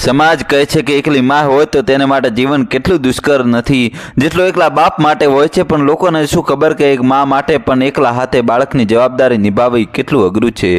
સમાજ કહે છે કે એકલી માં હોય તો તેને માટે જીવન કેટલું દુષ્કર નથી. જેટલું એકલા બાપ માટે હોય છે પણ લોકોને શું ખબર કે એક મા માટે પણ એકલા હાથે બાળકની જવાબદારી નિભાવવી કેટલું અઘરું છે?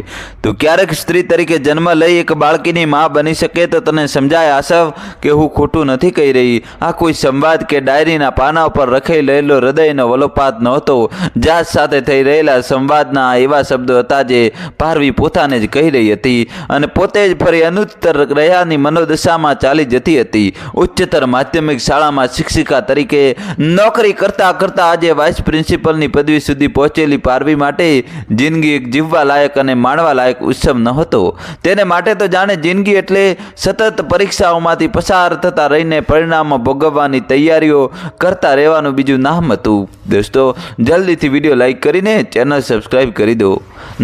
તો ક્યારેક સ્ત્રી તરીકે જન્મ લઈ એક બાળકીની મા બની શકે તો તને સમજાય આશવ કે હું ખોટું નથી કહી રહી. આ કોઈ સંવાદ કે ડાયરીના પાના ઉપર રખાઈ લેલો હૃદયનો વલોપાત નહોતો. જાત સાથે થઈ રહેલા સંવાદના એવા શબ્દો હતા જે પારવી પોતાને જ કહી રહી હતી અને પોતે જ ફરી અનુત્તર રહ્યાની મનોદશામાં ચાલી જતી હતી. ઉચ્ચતર માધ્યમિક શાળામાં શિક્ષિકા તરીકે નોકરી કરતા કરતા આજે વાઇસ પ્રિન્સિપલની પદવી સુધી પહોંચેલી પારવી માટે જિંદગી એક જીવવા લાયક અને માણવા લાયક ઉત્સવ ન હતો. તેને માટે તો જાણે જિંદગી એટલે સતત પરીક્ષાઓમાંથી પસાર થતા રહીને પરિણામો ભોગવવાની તૈયારીઓ કરતા રહેવાનું બીજું નામ હતું. દોસ્તો, જલ્દીથી વીડિયો લાઈક કરીને ચેનલ સબસ્ક્રાઈબ કરી દો.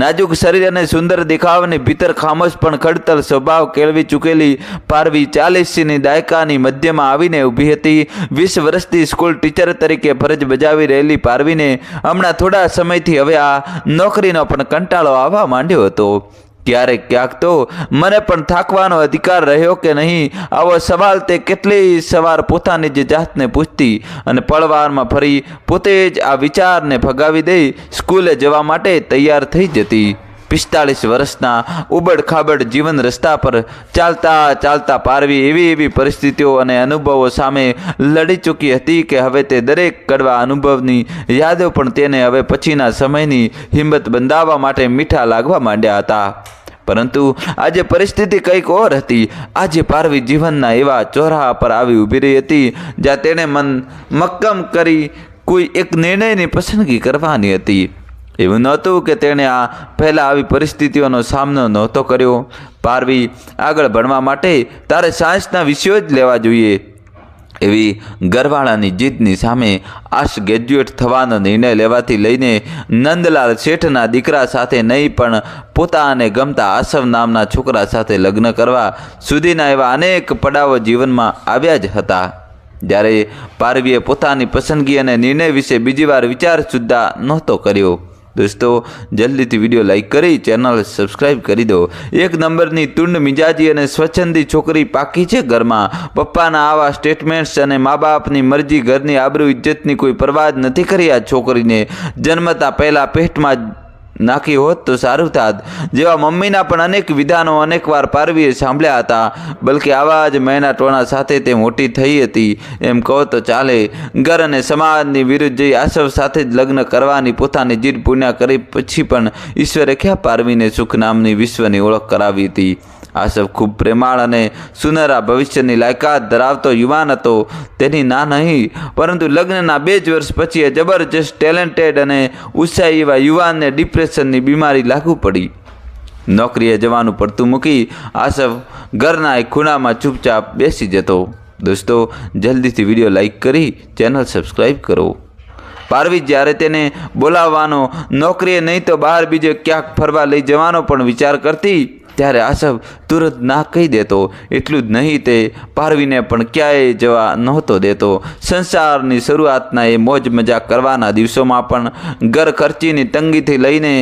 નાજુક શરીર અને સુંદર દેખાવની ભીતર ખામોશ પણ ખડતલ સ્વભાવ કેળવી ચૂકેલી પારવી ચાલીસની દાયકાની મધ્યમાં આવીને ઊભી હતી. વીસ વર્ષથી સ્કૂલ ટીચર તરીકે ફરજ બજાવી રહેલી પારવીને હમણાં થોડા સમયથી હવે આ નોકરીનો પણ કંટાળો આવવા માંડ્યો હતો. ક્યારેક ક્યાંક તો મને પણ થાકવાનો અધિકાર રહ્યો કે નહીં? આવો સવાલ તે કેટલી સવાર પોતાની જ જાતને પૂછતી અને પળવારમાં ફરી પોતે જ આ વિચારને ભગાવી દઈ સ્કૂલે જવા માટે તૈયાર થઈ જતી. પિસ્તાળીસ વર્ષના ઉબડ ખાબડ જીવન રસ્તા પર ચાલતા ચાલતા પારવી એવી એવી પરિસ્થિતિઓ અને અનુભવો સામે લડી ચૂકી હતી કે હવે તે દરેક કડવા અનુભવની યાદો પણ તેને હવે પછીના સમયની હિંમત બંધાવવા માટે મીઠા લાગવા માંડ્યા હતા. પરંતુ આજે પરિસ્થિતિ કંઈક ઓર હતી. આજે પારવી જીવનના એવા ચોરાહા પર આવી ઊભી રહી હતી, જ્યાં તેણે મન મક્કમ કરી કોઈ એક નિર્ણયની પસંદગી કરવાની હતી. એવું નહોતું કે તેણે આ પહેલાં આવી પરિસ્થિતિઓનો સામનો નહોતો કર્યો. પારવી આગળ ભણવા માટે તારે સાયન્સના વિષયો જ લેવા જોઈએ. એવી ગરવાળાની જીદની સામે આશ ગ્રેજ્યુએટ થવાનો નિર્ણય લેવાથી લઈને નંદલાલ શેઠના દીકરા સાથે નહીં પણ પોતાને ગમતા આસવ નામના છોકરા સાથે લગ્ન કરવા સુધીના એવા અનેક પડાવો જીવનમાં આવ્યા જ હતા. જ્યારે પારવીએ પોતાની પસંદગી અને નિર્ણય વિશે બીજી વાર વિચાર સુદ્ધા નહોતો કર્યો. દોસ્તો, જલ્દીથી વીડિયો લાઇક કરી, ચેનલ સબસ્ક્રાઈબ કરી દો. એક નંબરની તુંડ મિજાજી અને સ્વચ્છંદી છોકરી પાકી છે ઘરમાં. પપ્પાના આવા સ્ટેટમેન્ટ્સ અને મા બાપની મરજી, ઘરની આબરૂ ઇજ્જતની કોઈ પરવાજ નથી કરી આ છોકરીને. જન્મતા પહેલાં પેટમાં જ નાખી હોત તો સારું થાત. જેવા મમ્મીના પણ અનેક વિધાનો અનેકવાર પારવીએ સાંભળ્યા હતા. બલકે આવા જ મહેના ટોણા સાથે તે મોટી થઈ હતી. એમ કહો તો ચાલે. ઘર અને સમાજની વિરુદ્ધ જઈ આસવ સાથે જ લગ્ન કરવાની પોતાની જીદ પૂર્ણ કરી પછી પણ ઈશ્વરે ક્યાં પારવીને સુખ નામની વિશ્વની ઓળખ કરાવી હતી? આસફ ખૂબ પ્રેમાળ અને સુનરા ભવિષ્યની લાયકાત ધરાવતો યુવાન હતો. તેની ના નહીં, પરંતુ લગ્નના બે જ વર્ષ પછી એ જબરજસ્ત ટેલેન્ટેડ અને ઉત્સાહી એવા યુવાનને ડિપ્રેશનની બીમારી લાગુ પડી. નોકરીએ જવાનું પડતું મૂકી આસફ ઘરના એક ખૂણામાં ચૂપચાપ બેસી જતો. દોસ્તો, જલ્દીથી વીડિયો લાઇક કરી, ચેનલ સબસ્ક્રાઈબ કરો. પારવી જ્યારે તેને બોલાવવાનો, નોકરીએ નહીં તો બહાર બીજે ક્યાંક ફરવા લઈ જવાનો પણ વિચાર કરતી ત્યારે આસફ તુરંત ના કહી દેતો. એટલું જ નહીં, તે પારવીને પણ ક્યાંય જવા નહોતો દેતો. સંસારની શરૂઆતના એ મોજ મજા કરવાના દિવસોમાં પણ ઘર ખર્ચીની તંગીથી લઈને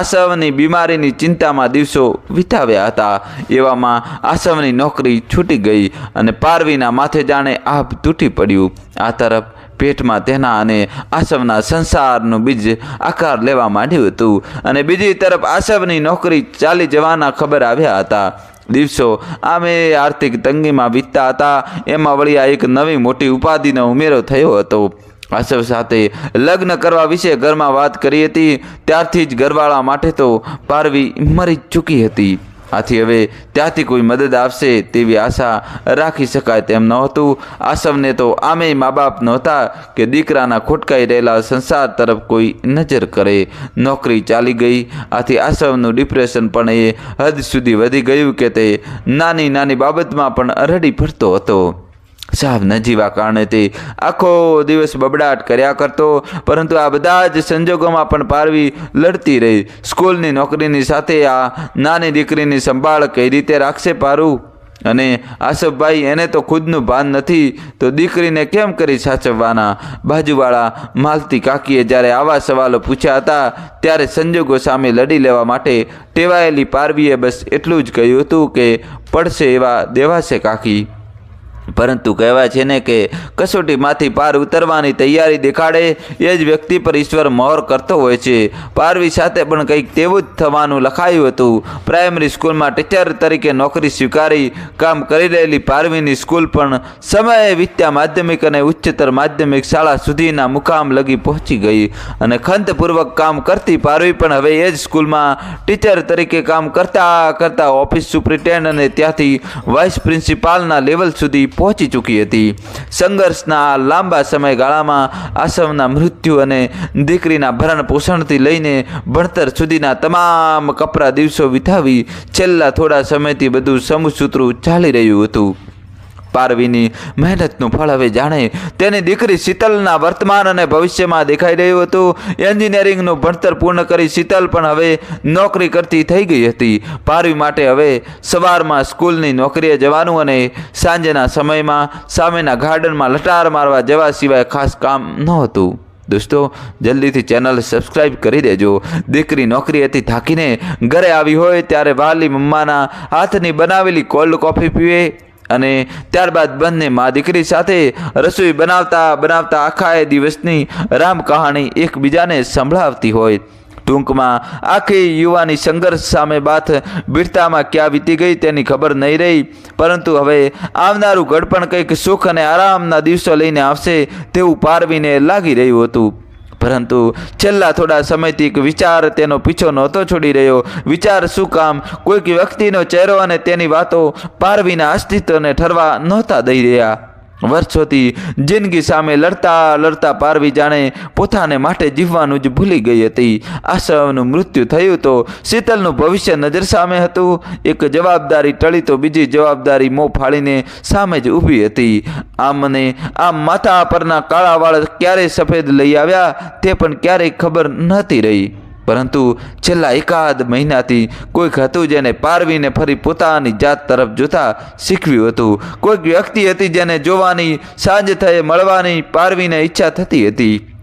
આસવની બીમારીની ચિંતામાં દિવસો વિતાવ્યા હતા. એવામાં આશવની નોકરી છૂટી ગઈ અને પારવીના માથે જાણે આભ તૂટી પડ્યું. આ તરફ પેટમાં તેના અને આસવના સંસારનું બીજ આકાર લેવા માંડ્યું હતું. અને બીજી તરફ આસવની નોકરી ચાલી જવાના ખબર આવ્યા હતા. દિવસો આમે આર્થિક તંગીમાં વીતતા હતા. એમાં વળી આ એક નવી મોટી ઉપાધિનો ઉમેરો થયો હતો. આસવ સાથે લગ્ન કરવા વિશે ઘરમાં વાત કરી હતી. ત્યારથી જ ઘરવાળા માટે તો પારવી મરી ચૂકી હતી. આથી હવે ત્યાંથી કોઈ મદદ આવશે તેવી આશા રાખી શકાય તેમ નહોતું આસવને તો આમેય મા બાપ નહોતા કે દીકરાના ખોટકાઈ રહેલા સંસાર તરફ કોઈ નજર કરે. નોકરી ચાલી ગઈ. આથી આસવનું ડિપ્રેશન પણ એ હદ સુધી વધી ગયું કે તે નાની નાની બાબતમાં પણ રડી ફરતો હતો. સાવ નજીવા કારણે તે આખો દિવસ બબડાટ કર્યા કરતો, પરંતુ આ બધા જ સંજોગોમાં પણ પારવી લડતી રહી. સ્કૂલની નોકરીની સાથે આ નાની દીકરીની સંભાળ કઈ રીતે રાખશે પારું? અને આસફભાઈ, એને તો ખુદનું ભાન નથી, તો દીકરીને કેમ કરી સાચવવાના? બાજુવાળા માલતી કાકીએ જ્યારે આવા સવાલો પૂછ્યા હતા, ત્યારે સંજોગો સામે લડી લેવા માટે ટેવાયેલી પારવીએ બસ એટલું જ કહ્યું હતું કે, પડશે એવા દેવાશે કાકી. પરંતુ કહેવાય છે ને કે કસોટીમાંથી પાર ઉતરવાની તૈયારી દેખાડે એ જ વ્યક્તિ પર ઈશ્વર મહોર કરતો હોય છે. પારવી સાથે પણ કંઈક તેવું જ થવાનું લખાયું હતું. પ્રાઇમરી સ્કૂલમાં ટીચર તરીકે નોકરી સ્વીકારી કામ કરી રહેલી પારવીની સ્કૂલ પણ સમયે વિત્યા માધ્યમિક અને ઉચ્ચતર માધ્યમિક શાળા સુધીના મુકામ લગી પહોંચી ગઈ અને ખંતપૂર્વક કામ કરતી પારવી પણ હવે એ જ સ્કૂલમાં ટીચર તરીકે કામ કરતા કરતા ઓફિસ સુપ્રિન્ટેન્ડન્ટ અને ત્યાંથી વાઇસ પ્રિન્સિપાલના લેવલ સુધી પહોંચી ચૂકી હતી. સંઘર્ષના લાંબા સમયગાળામાં આસમના મૃત્યુ અને દીકરીના ભરણ પોષણથી લઈને ભણતર સુધીના તમામ કપરા દિવસો વિતાવી છેલ્લા થોડા સમયથી બધું સમસૂત્રું ચાલી રહ્યું હતું. પારવીની મહેનતનું ફળ હવે જાણે. તેની દીકરી શીતલના વર્તમાન અને ભવિષ્યમાં દેખાઈ રહ્યું હતું. એન્જિનિયરિંગનું ભણતર પૂર્ણ કરી શીતલ પણ હવે નોકરી કરતી થઈ ગઈ હતી. પારવી માટે હવે સવારમાં સ્કૂલની નોકરીએ જવાનું અને સાંજના સમયમાં સામેના ગાર્ડનમાં લટાર મારવા જવા સિવાય ખાસ કામ નહોતું. દોસ્તો, જલ્દીથી ચેનલ સબસ્ક્રાઇબ કરી દેજો. દીકરી નોકરી હતી થાકીને ઘરે આવી હોય ત્યારે વાલી મમ્માના હાથની બનાવેલી કોલ્ડ કોફી પીવે અને ત્યારબાદ બંને મા દીકરી સાથે રસોઈ બનાવતા બનાવતા આખા એ દિવસની રામ કહાણી એકબીજાને સંભળાવતી હોય. ટૂંકમાં આખી યુવાની સંઘર્ષ સામે બાથ બીરતામાં ક્યાં વીતી ગઈ તેની ખબર નહીં રહી, પરંતુ હવે આવનારું ગડપણ કંઈક સુખ અને આરામના દિવસો લઈને આવશે તેવું પારવીને લાગી રહ્યું હતું. પરંતુ છેલ્લા થોડા સમયથી વિચાર તેનો પીછો નહોતો છોડી રહ્યો. વિચાર શું કામ? કોઈક વ્યક્તિનો ચહેરો અને તેની વાતો પારવીના અસ્તિત્વને ઠરવા નહોતા દઈ રહ્યા. વર્ષોથી જિંદગી સામે લડતા લડતા પારવી જાણે પોતાને માટે જીવવાનું જ ભૂલી ગઈ હતી. આશવનું મૃત્યુ થયું તો શીતલનું ભવિષ્ય નજર સામે હતું. એક જવાબદારી ટળી તો બીજી જવાબદારી મોં ફાળીને સામે જ ઊભી હતી. આમ મને આમ માથા પરના કાળા વાળ ક્યારે સફેદ લઈ આવ્યા તે પણ ક્યારેય ખબર નહોતી રહી. પરંતુ છેલ્લા એકાદ મહિનાથી કોઈક હતું જેને પારવીને ફરી પોતાની જાત તરફ જોતા શીખવ્યું હતું. કોઈક વ્યક્તિ હતી જેને જોવાની સાંજ થયે મળવાની પારવીને ઈચ્છા થતી હતી.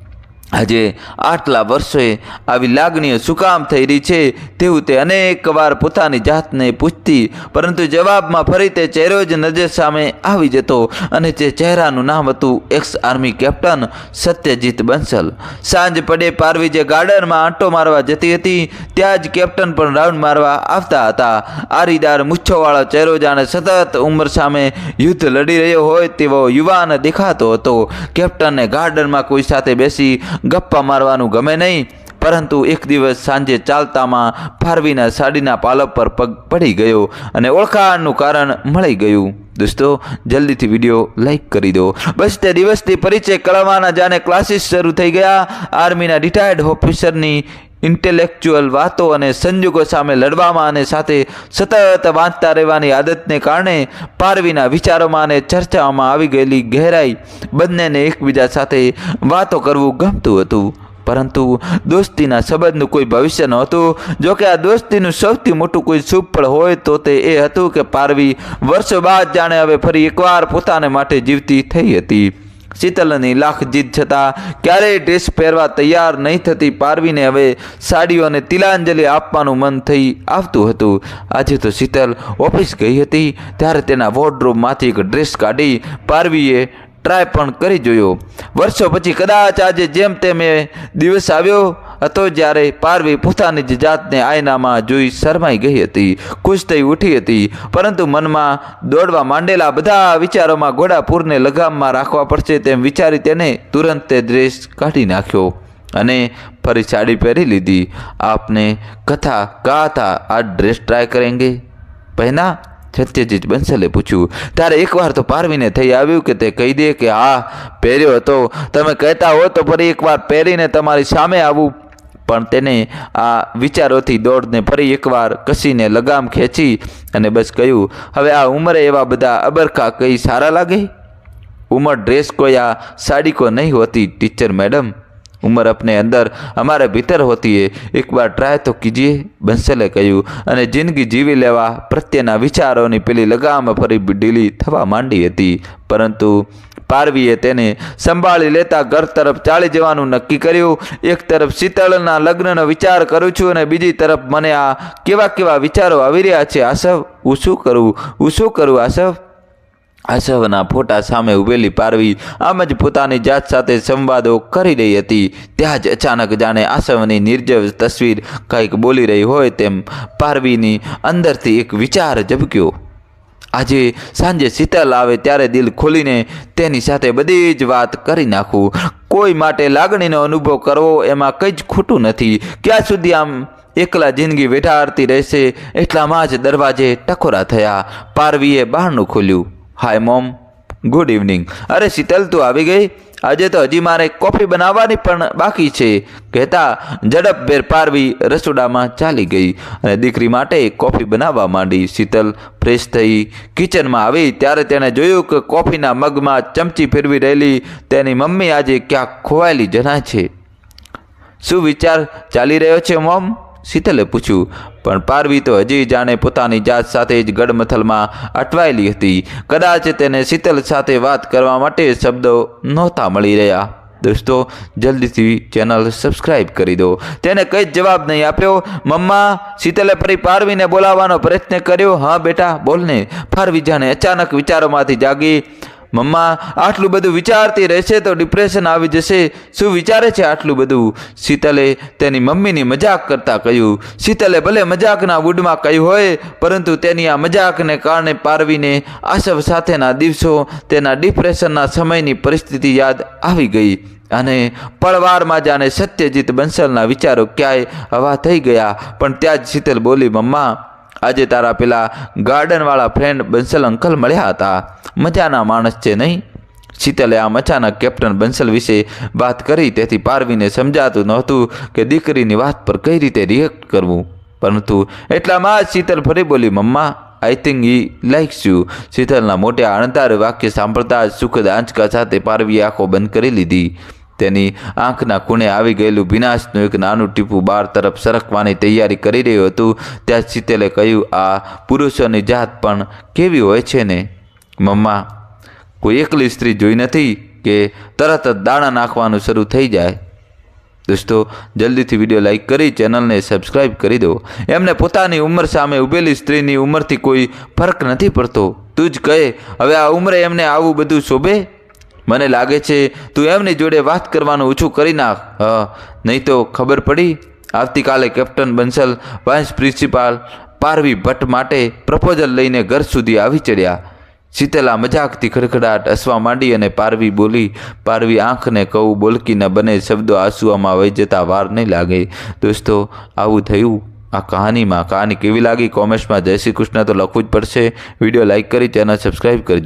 આજે આટલા વર્ષોએ આવી લાગણીઓ શું કામ થઈ રહી છે તેવું તે અનેક વાર પોતાની જાતને પૂછતી, પરંતુ જવાબમાં ફરી તે ચહેરો જ નજર સામે આવી જતો અને તે ચહેરાનું નામ હતું ex army captain Satyajit Bansal. સાંજ પડે પારવી જે ગાર્ડનમાં આંટો મારવા જતી હતી, ત્યાં જ કેપ્ટન પણ રાઉન્ડ મારવા આવતા હતા. આરીદાર મૂછોવાળો ચહેરો જાણે સતત ઉંમર સામે યુદ્ધ લડી રહ્યો હોય તેવો યુવાન દેખાતો હતો. કેપ્ટનને ગાર્ડનમાં કોઈ સાથે બેસી ગપ્પા મારવાનું ગમે નહીં, પરંતુ એક દિવસ સાંજે ચાલતામાં ફારવીના સાડીના પાલક પર પગ પડી ગયો અને ઓળખાણનું કારણ મળી ગયું. દોસ્તો, જલ્દીથી વીડિયો લાઈક કરી દો. બસ તે દિવસથી પરિચય કરાવવાના જાણે ક્લાસીસ શરૂ થઈ ગયા. આર્મીના રિટાયર્ડ ઓફિસરની ઇન્ટેલેક્ચ્યુઅલ વાતો અને સંજોગો સામે લડવામાં અને સાથે સતત વાંચતા રહેવાની આદતને કારણે પારવીના વિચારોમાં અને ચર્ચાઓમાં આવી ગયેલી ગહેરાઈ બંનેને એકબીજા સાથે વાતો કરવું ગમતું હતું. પરંતુ દોસ્તીના સંબંધનું કોઈ ભવિષ્ય નહોતું. જો કે આ દોસ્તીનું સૌથી મોટું કોઈ સુફળ હોય તો તે એ હતું કે પારવી વર્ષો બાદ જાણે હવે ફરી એકવાર પોતાને માટે જીવતી થઈ હતી. શીતલની લાખ જીત છતાં ક્યારેય ડ્રેસ પહેરવા તૈયાર નહીં થતી પારવીને હવે સાડીઓ અને તિલાંજલિ આપવાનું મન થઈ આવતું હતું. આજે તો શીતલ ઓફિસ ગઈ હતી, ત્યારે તેના વોર્ડરોબમાંથી એક ડ્રેસ કાઢી પારવીએ ટ્રાય પણ કરી જોયો. વર્ષો પછી કદાચ આજે જેમ તેમ એ દિવસ આવ્યો હતો જ્યારે પારવી પોતાની જ જાતને આયનામાં જોઈ શરમાઈ ગઈ હતી, ખુશ થઈ ઉઠી હતી. પરંતુ મનમાં દોડવા માંડેલા બધા વિચારોમાં ઘોડાપુરને લગામમાં રાખવા પડશે તેમ વિચારી તેને તુરંત તે ડ્રેસ કાઢી નાખ્યો અને ફરી સાડી પહેરી લીધી. આપને કથા કહા થા આ ડ્રેસ ટ્રાય કરેંગે? પહેના? સત્યજીત બંસલે પૂછ્યું ત્યારે એકવાર તો પારવીને થઈ આવ્યું કે તે કહી દે કે હા, પહેર્યો હતો. તમે કહેતા હો તો ફરી એકવાર પહેરીને તમારી સામે આવું. પણ તેને આ વિચારોથી દોડને ફરી એકવાર કસીને લગામ ખેંચી અને બસ કહ્યું, હવે આ ઉંમરે એવા બધા અબરખા કઈ સારા લાગે? ઉંમર ડ્રેસ કોઈ આ સાડી કો નહીં હોતી, ટીચર મેડમ. ઉંમર અપને અંદર અમારે ભીતર होती है एक ટ્રાય તો કીજીએ, બંસલે કહ્યું, અને જિંદગી જીવી લેવા પ્રત્યેના વિચારોની પેલી લગામ ફરી ઢીલી થવા માંડી હતી. પરંતુ પારવીએ તેને સંભાળી લેતા ઘર તરફ ચાલી જવાનું નક્કી કર્યું. એક તરફ શીતળના લગ્નનો વિચાર કરું છું અને બીજી તરફ મને આ કેવા કેવા વિચારો આવી રહ્યા છે. આસવ હું શું કરું? હું શું કરું આસવ આસવના ફોટા સામે ઉભેલી પારવી આમ જ પોતાની જાત સાથે સંવાદો કરી રહી હતી. ત્યાં જ અચાનક જાણે આશવની નિર્જવ તસવીર કંઈક બોલી રહી હોય તેમ પારવીની અંદરથી એક વિચાર ઝબક્યો. આજે સાંજે શીતલ આવે ત્યારે દિલ ખોલીને તેની સાથે બધી જ વાત કરી નાખું. કોઈ માટે લાગણીનો અનુભવ કરવો એમાં કંઈ જ ખોટું નથી. ક્યાં સુધી આમ એકલા જિંદગી વેઠાડતી રહેશે એટલામાં જ દરવાજે ટકોરા થયા. પારવીએ બહારનું ખોલ્યું. હાય મોમ ગુડ ઇવનિંગ અરે, શીતલ, તું આવી ગઈ? આજે તો હજી મારે કોફી બનાવવાની પણ બાકી છે. કહેતા ઝડપભેર પારવી રસોડામાં ચાલી ગઈ અને દીકરી માટે કોફી બનાવવા માંડી. શીતલ ફ્રેશ થઈ કિચનમાં આવી. ત્યારે તેણે જોયું કે કોફીના મગમાં ચમચી ફેરવી રહેલી તેની મમ્મી આજે ક્યાંક ખોવાયેલી જણાય છે. શું વિચાર ચાલી રહ્યો છે મોમ શીતલે પૂછ્યું, પણ પારવી તો હજી જાણે પોતાની જાત સાથે જ ગડમથલમાં અટવાયેલી હતી. કદાચ તેને શીતલ સાથે વાત કરવા માટે શબ્દો નહોતા મળી રહ્યા. દોસ્તો, જલ્દીથી ચેનલ સબસ્ક્રાઇબ કરી દો. તેને કંઈ જ જવાબ નહીં આપ્યો. મમ્મા, શીતલે ફરી પારવીને બોલાવવાનો પ્રયત્ન કર્યો. હા, બેટા બોલને ફારવી જાણે અચાનક વિચારોમાંથી જાગી. મમ્મા, આટલું બધું વિચારતી રહેશે તો ડિપ્રેશન આવી જશે. શું વિચારે છે આટલું બધું? શીતલે તેની મમ્મીની મજાક કરતા કહ્યું, શીતલે ભલે મજાકના વૂડમાં કહ્યું હોય, પરંતુ તેની આ મજાકને કારણે પારવીને આશવ સાથેના દિવસો, તેના ડિપ્રેશનના સમયની પરિસ્થિતિ યાદ આવી ગઈ અને પળવારમાં જાણે સત્યજીત બંસલના વિચારો ક્યાંય હવા થઈ ગયા. પણ ત્યાં જ શીતલ બોલી, મમ્મા આજે તારા પેલા ગાર્ડનવાળા ફ્રેન્ડ બંસલ અંકલ મળ્યા હતા. મજાના માણસ છે નહીં? શીતલે આમ અચાનક કેપ્ટન બંસલ વિશે વાત કરી, તેથી પારવીને સમજાતું નહોતું કે દીકરીની વાત પર કઈ રીતે રિએક્ટ કરવું. પરંતુ એટલામાં જ શીતલ ફરી બોલી, mamma I think he likes you શીતલના મોટે આણંદાર વાક્ય સાંભળતા જ સુખદ આંચકા સાથે પારવીએ આંખો બંધ કરી લીધી. તેની આંખના ખૂણે આવી ગયેલું વિનાશનું એક નાનું ટીપું બાર તરફ સરકવાની તૈયારી કરી રહ્યું હતું. ત્યાં શીતલે કહ્યું, આ પુરુષોની જાત પણ કેવી હોય છે ને? મમ્મા, કોઈ એકલી સ્ત્રી જોઈ નથી કે તરત જ દાણા નાખવાનું શરૂ થઈ જાય. દોસ્તો, જલ્દીથી વીડિયો લાઈક કરી, ચેનલને સબસ્ક્રાઇબ કરી દો. એમને પોતાની ઉંમર સામે ઊભેલી સ્ત્રીની ઉંમરથી કોઈ ફરક નથી પડતો. તું જ કહે, હવે આ ઉંમરે એમને આવું બધું શોભે? મને લાગે છે, તું એમની જોડે વાત કરવાનું ઓછું કરી નાખ. હ, નહીં તો ખબર પડી? આવતીકાલે captain Bansal vice principal Parvi Bhatt માટે પ્રપોઝલ લઈને ઘર સુધી આવી ચડ્યા. શીતલા મજાકથી ખડખડાટ હસવા માંડી અને પારવી બોલી, પારવી આંખને કહું, બોલકી ન બને શબ્દો આંસુઓમાં વહી જતા વાર નહીં લાગે. દોસ્તો, આવું થયું? આ કહાનીમાં? કહાની કેવી લાગી? કોમેન્ટ્સમાં જય શ્રી કૃષ્ણ તો લખવું જ પડશે. વીડિયો લાઇક કરી, ચેનલ સબસ્ક્રાઈબ કરજો.